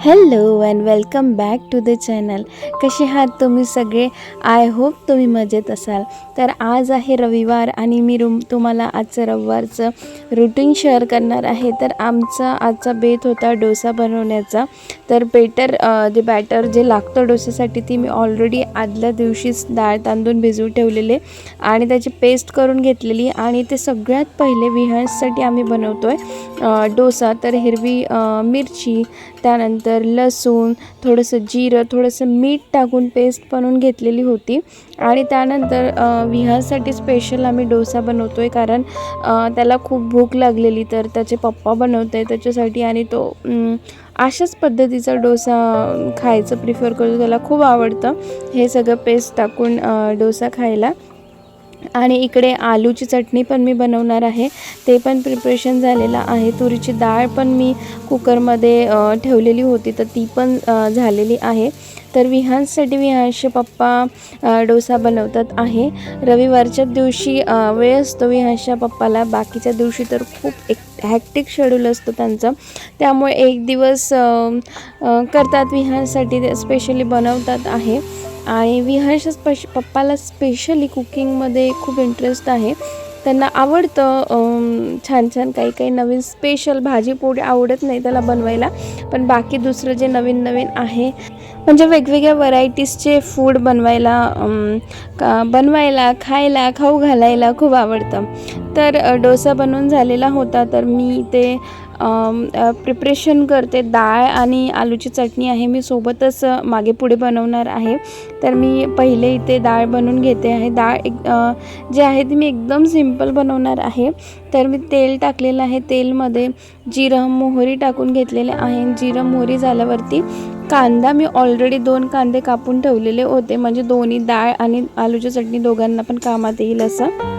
Hello and welcome back to the channel कसे आहात तुम्ही सगळे? आय होप तुम्ही मजेत असाल. तर आज आहे रविवार आणि मी रुम तुम्हाला आजचं रविवारचं रुटीन शेअर करणार आहे. तर आमचा आजचा बेत होता डोसा बनवण्याचा. तर बेटर जे बॅटर जे लागतं डोस्यासाठी ती मी ऑलरेडी आदल्या दिवशीच डाळ तांदूळ भिजवून ठेवलेले आणि त्याची पेस्ट करून घेतलेली आणि ते सगळ्यात पहिले विहांससाठी आम्ही बनवतो आहे डोसा. तर हिरवी मिरची त्यानंतर लसूण थोडंसं जिरं थोडंसं मीठ टाकून पेस्ट बनवून घेतलेली होती. आणि त्यानंतर विहासाठी स्पेशल आम्ही डोसा बनवतो आहे कारण त्याला खूप भूक लागलेली तर त्याचे पप्पा बनवत आहे त्याच्यासाठी आणि तो अशाच पद्धतीचा डोसा खायचं प्रिफर करतो. त्याला खूप आवडतं. हे सगळं पेस्ट टाकून डोसा खायला. आणि इकडे आलूची चटणी पण मी बनवणार आहे. ते पण प्रिपरेशन झालेलं आहे. तुरीची डाळ पण मी कुकरमध्ये ठेवलेली होती तर ती पण झालेली आहे. तर विहांससाठी विहांसचे पप्पा डोसा बनवतात आहे. रविवारच्या दिवशी वेळ असतो विहांसच्या पप्पाला. बाकीच्या दिवशी तर खूप एक हॅक्टिक शेड्यूल असतो त्यांचं. त्यामुळे एक दिवस करतात विहांससाठी स्पेशली बनवतात आहे. आणि विहांच्या स्पेश पप्पाला स्पेशली कुकिंगमध्ये खूप इंटरेस्ट आहे. त्यांना आवडतं छान छान काही काही नवीन स्पेशल भाजी पोळी आवडत नाही त्याला बनवायला. पण बाकी दुसरं जे नवीन नवीन आहे म्हणजे वेगवेगळ्या व्हरायटीजचे फूड बनवायला का बनवायला खायला खाऊ घालायला खूप आवडतं. तर डोसा बनवून झालेला होता तर मी ते प्रिपरेशन करते. डाळ आणि आलूची चटणी आहे. मी सोबतच मागे पुढे बनवणार आहे. तर मी पहिले इथे डाळ बनवून घेते आहे. डाळ एक जे आहे ती मी एकदम सिंपल बनवणार आहे. तर मी तेल टाकलेलं आहे. तेलमध्ये जिरं मोहरी टाकून घेतलेले आहे. जिरं मोहरी झाल्यावरती कांदा मी ऑलरेडी दोन कांदे कापून ठेवलेले होते. म्हणजे दोन्ही डाळ आणि आलूची चटणी दोघांना पण कामात येईल असं.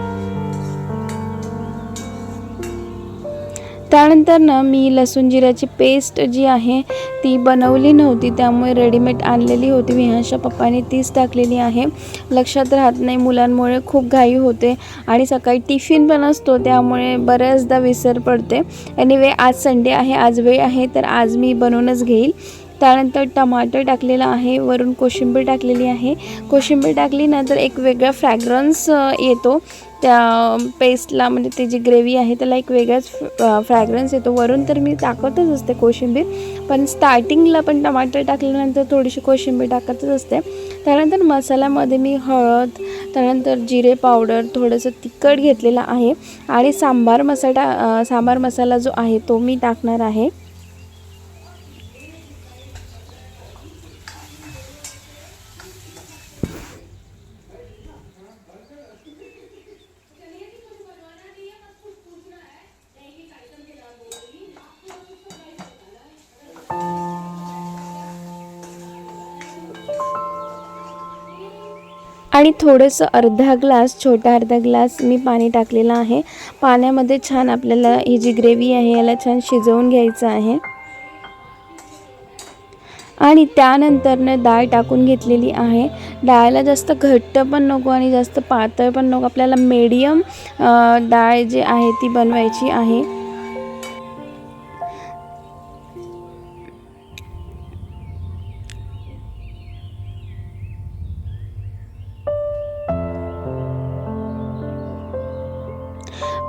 त्यानंतर ना मी लसूण जिऱ्याची पेस्ट जी आहे ती बनवली नव्हती. त्यामुळे रेडीमेड आणलेली होती. विहांशा पप्पाने तीच टाकलेली आहे. लक्षात राहत नाही मुलांमुळे खूप घाई होते आणि सकाळी टिफिन पण असतो त्यामुळे बऱ्याचदा विसर पडते. एनिवे आज संडे आहे आज वेळ आहे तर आज मी बनवूनच घेईल. त्यानंतर टमाटर टाकलेलं आहे वरून कोशिंबीर टाकलेली आहे. कोशिंबीर टाकली ना तर एक वेगळा फ्रॅग्रन्स येतो. त्या पेस्टला म्हणजे ती जी ग्रेव्ही आहे त्याला एक वेगळाच फ्रॅग्रन्स येतो. वरून तर मी टाकतच असते कोशिंबीर पण स्टार्टिंगला पण टमाटर टाकल्यानंतर थोडीशी कोशिंबीर टाकतच असते. त्यानंतर मसाल्यामध्ये मी हळद त्यानंतर जिरे पावडर थोडंसं तिखट घेतलेलं आहे. आणि सांबार मसाला सांबार मसाला जो आहे तो मी टाकणार आहे. आणि थोडंसं अर्धा ग्लास छोटा अर्धा ग्लास मी पाणी टाकलेलं आहे. पाण्यामध्ये छान आपल्याला ही जी ग्रेव्ही आहे याला छान शिजवून घ्यायचं आहे. आणि त्यानंतरनं डाळ टाकून घेतलेली आहे. डाळला जास्त घट्ट पण नको आणि जास्त पातळ पण नको. आपल्याला मीडियम डाळ जी आहे ती बनवायची आहे.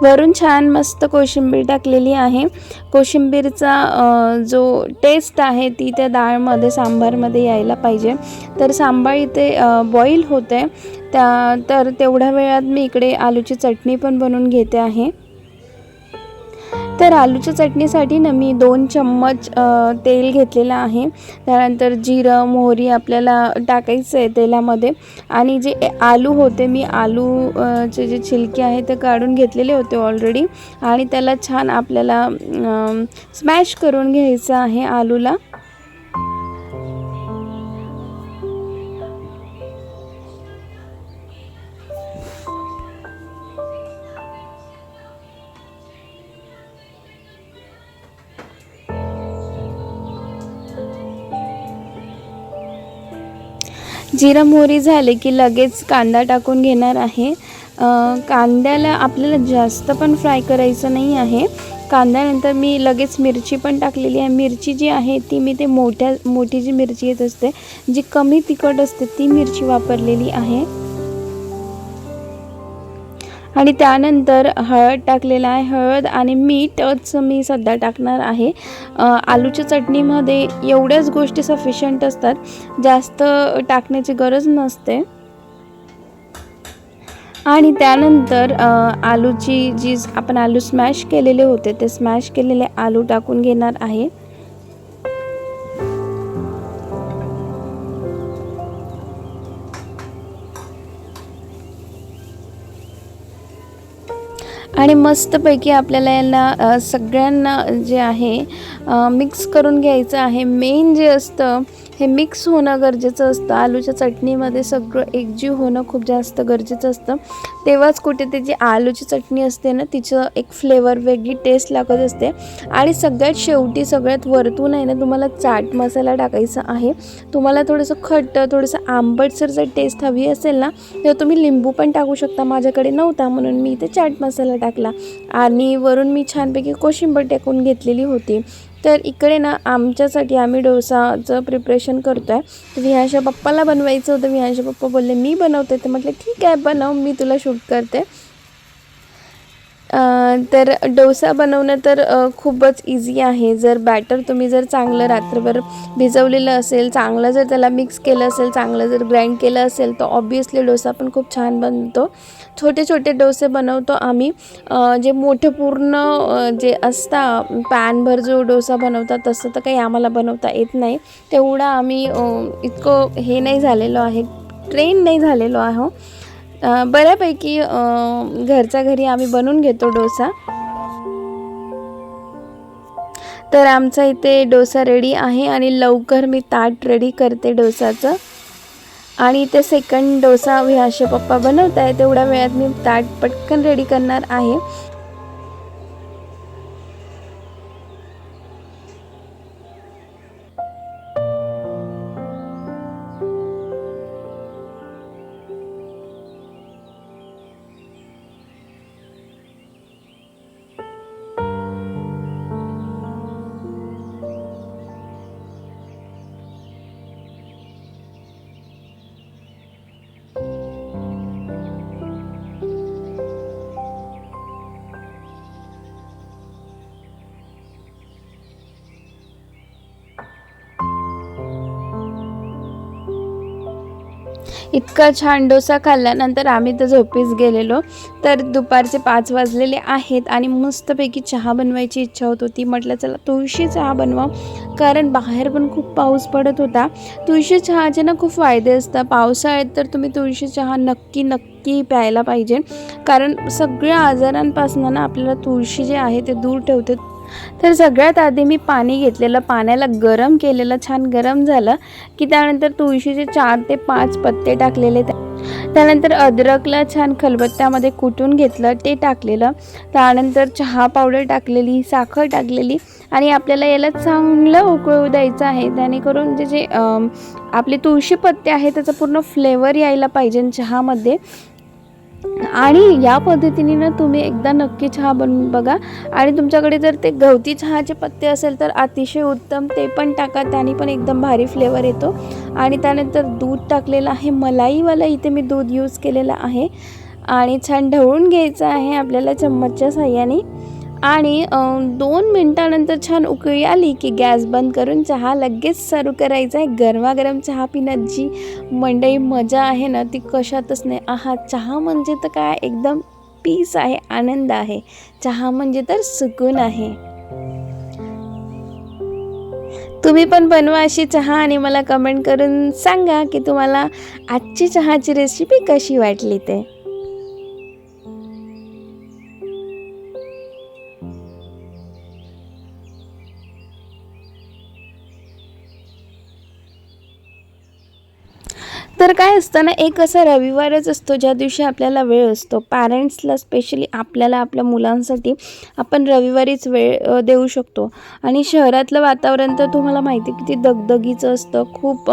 वरून छान मस्त कोशिंबीर टाकलेली आहे. कोशिंबीरचा जो टेस्ट आहे ती त्या डाळमध्ये सांबारमध्ये यायला पाहिजे. तर सांबार इथे बॉईल होते त्या तर तेवढ्या वेळात मी इकडे आलूची चटणी पण बनवून घेते आहे. तर आलूच्या चटणीसाठी ना मी दोन चम्मच तेल घेतलेलं आहे. त्यानंतर जिरं मोहरी आपल्याला टाकायचं आहे तेलामध्ये. आणि जे आलू होते मी आलूचे जे छिलके आहे ते काढून घेतलेले होते ऑलरेडी आणि त्याला छान आपल्याला स्मॅश करून घ्यायचं आहे आलूला. जिरं मोहरी झाले की लगेच कांदा टाकून घेणार आहे. कांद्याला आपल्याला जास्त पण फ्राय करायचं नाही आहे. कांद्यानंतर मी लगेच मिरची पण टाकलेली आहे. मिरची जी आहे ती मी ते मोठ्या मोठी जी मिरची येत असते जी कमी तिखट असते ती मिरची वापरलेली आहे. आणि त्यानंतर हळद टाकलेलं आहे हळद आणि मीठच मी सध्या टाकणार आहे. आलूच्या चटणीमध्ये एवढ्याच गोष्टी सफिशियंट असतात जास्त टाकण्याची गरज नसते. आणि त्यानंतर आलूची जी आपण आलू स्मॅश केलेले होते ते स्मॅश केलेले आलू टाकून घेणार आहे. आणि मस्तपैकी आपल्याला यांना सगळ्यांना जे आहे मिक्स करून घ्यायचं आहे. मेन जे असतं हे मिक्स होणं गरजेचं असतं. आलूच्या चटणीमध्ये सगळं एकजीव होणं खूप जास्त गरजेचं असतं. तेव्हाच कुठे ते जी आलूची चटणी असते ना तिचं एक फ्लेवर वेगळी टेस्ट लागत असते. आणि सगळ्यात शेवटी सगळ्यात वरतून आहे ना तुम्हाला चाट मसाला टाकायचा आहे. तुम्हाला थोडंसं खट्ट थोडंसं आंबटसर जर टेस्ट हवी असेल ना तर तुम्ही लिंबू पण टाकू शकता. माझ्याकडे नव्हता म्हणून मी इथे चाट मसाला टाकला. आणि वरून मी छानपैकी कोशिंबर टाकून घेतलेली होती. तर इकडे ना आमच्यासाठी आम्ही डोसाचं प्रिपरेशन करतो आहे तर विहांशा पप्पाला बनवायचं होतं. विहांशा पप्पा बोलले मी बनवते. तर म्हटलं ठीक आहे बनव. मी तुला शूट करते. तर डोसा बनवणं तर खूपच इझी आहे. जर बॅटर तुम्ही जर चांगलं रात्रभर भिजवलेलं असेल चांगलं जर त्याला मिक्स केलं असेल चांगलं जर ग्राइंड केलं असेल तर ऑब्वियसली डोसा पण खूप छान बनतो. छोटे छोटे डोसे बनवतो आम्ही. जे मोठे पूर्ण जे असता पॅनभर जो डोसा बनवतात तसं तर काही आम्हाला बनवता येत नाही. तेवढा आम्ही इतकं हे नाही झालेलो आहे ट्रेन नाही झालेलो आहो. बऱ्यापैकी घरच्या घरी आम्ही बनवून घेतो डोसा. तर आमचा इथे डोसा रेडी आहे आणि लवकर मी ताट रेडी करते डोसाचं. आणि इथे सेकंड डोसा विहाशे पप्पा बनवत आहे तेवढ्या वेळात मी ताट पटकन रेडी करणार आहे. इतका छान डोसा खाल्ल्यानंतर आम्ही तर झोपीच गेलेलो. तर दुपारचे पाच वाजलेले आहेत आणि मस्तपैकी चहा बनवायची इच्छा होत होती. म्हटलं चला तुळशी चहा बनवा कारण बाहेर पण खूप पाऊस पडत होता. तुळशी चहाचे ना खूप फायदे असतात. पावसाळ्यात तर तुम्ही तुळशी चहा नक्की नक्की प्यायला पाहिजे. कारण सगळ्या आजारांपासून ना आपल्याला तुळशी जे आहे ते दूर ठेवते. तर सगळ्यात आधी मी पाणी घेतलेलं पाण्याला गरम केलेलं छान गरम झालं की त्यानंतर तुळशीचे चार ते पाच पत्ते टाकलेले. त्यानंतर अद्रकला छान खलबत्त्यामध्ये कुटून घेतलं ते टाकलेलं. त्यानंतर चहा पावडर टाकलेली साखर टाकलेली आणि आपल्याला याला चांगलं उकळू द्यायचं आहे. जेणेकरून जे जे आपले तुळशी पत्ते आहे त्याचा पूर्ण फ्लेवर यायला पाहिजे चहामध्ये. आणि या पद्धतीने ना तुम्ही एकदा नक्की चहा बनवून बघा. आणि तुमच्याकडे जर ते गवती चहाचे पत्ते असेल तर अतिशय उत्तम ते पण टाका त्याने पण एकदम भारी फ्लेवर येतो. आणि त्यानंतर दूध टाकलेलं आहे मलाईवाला इथे मी दूध यूज केलेलं आहे. आणि छान ढवळून घ्यायचं आहे आपल्याला चम्मचच्या साह्याने. आणि दोन मिनटानंतर छान उकळी आली की गॅस बंद करून चहा लगेच सर्व करायचा आहे. गरमागरम चहा पिण्यात जी मंडई मजा आहे ना ती कशातच नाही. आहा चहा म्हणजे तर काय? एकदम पीस आहे आनंद आहे. चहा म्हणजे तर सुकून आहे. तुम्ही पण बनवा अशी चहा आणि मला कमेंट करून सांगा की तुम्हाला आजची चहाची रेसिपी कशी वाटली ते. तर काय असतं ना एक असा रविवारच असतो ज्या दिवशी आपल्याला वेळ असतो. पॅरेंट्सला स्पेशली आपल्याला आपल्या मुलांसाठी आपण रविवारीच वेळ देऊ शकतो. आणि शहरातलं वातावरण तर तुम्हाला माहिती आहे किती दगदगीचं असतं. खूप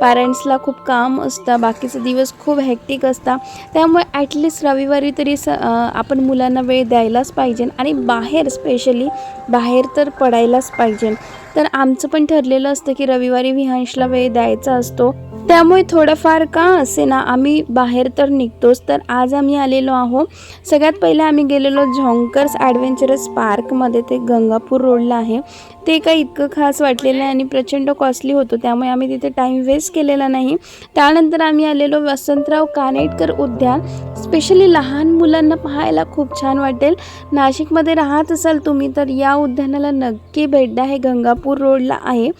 पॅरेंट्सला खूप काम असतं. बाकीचे दिवस खूप हॅक्टिक असतात. त्यामुळे ॲटलिस्ट रविवारी तरी स आपण मुलांना वेळ द्यायलाच पाहिजे. आणि बाहेर स्पेशली बाहेर तर पडायलाच पाहिजे. तर आमचं पण ठरलेलं असतं की रविवारी विहांशला वेळ द्यायचा असतो. त्यामुळे थोडंफार का असे ना आम्ही बाहेर तर निघतोच तर आज आम्ही आलेलो आहो सगळ्यात पहिले आम्ही गेलेलो झोंकर्स ॲडव्हेंचरस पार्कमध्ये ते गंगापूर रोडला आहे. ते काही इतकं खास वाटलेलं आहे आणि प्रचंड कॉस्टली होतं त्यामुळे आम्ही तिथे टाईम वेस्ट केलेला नाही. त्यानंतर आम्ही आलेलो वसंतराव कानेटकर उद्यान. स्पेशली लहान मुलांना पाहायला खूप छान वाटेल. नाशिकमध्ये राहत असाल तुम्ही तर या उद्यानाला नक्की भेट द्या. हे गंगापूर रोडला आहे.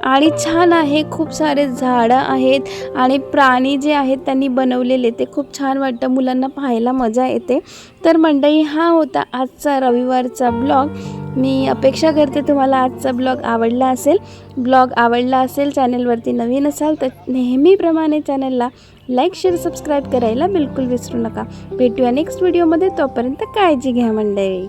आणि छान आहे खूप सारे झाडं आहेत आणि प्राणी जे आहेत त्यांनी बनवलेले ते खूप छान वाटतं मुलांना पाहायला मजा येते. तर मंडळी हा होता आजचा रविवारचा ब्लॉग. मी अपेक्षा करते तुम्हाला आजचा ब्लॉग आवडला असेल. ब्लॉग आवडला असेल चॅनलवरती नवीन असाल तर नेहमीप्रमाणे चॅनलला लाईक शेअर सबस्क्राईब करायला बिलकुल विसरू नका. भेटूया नेक्स्ट व्हिडिओमध्ये. तोपर्यंत काळजी घ्या मंडळी.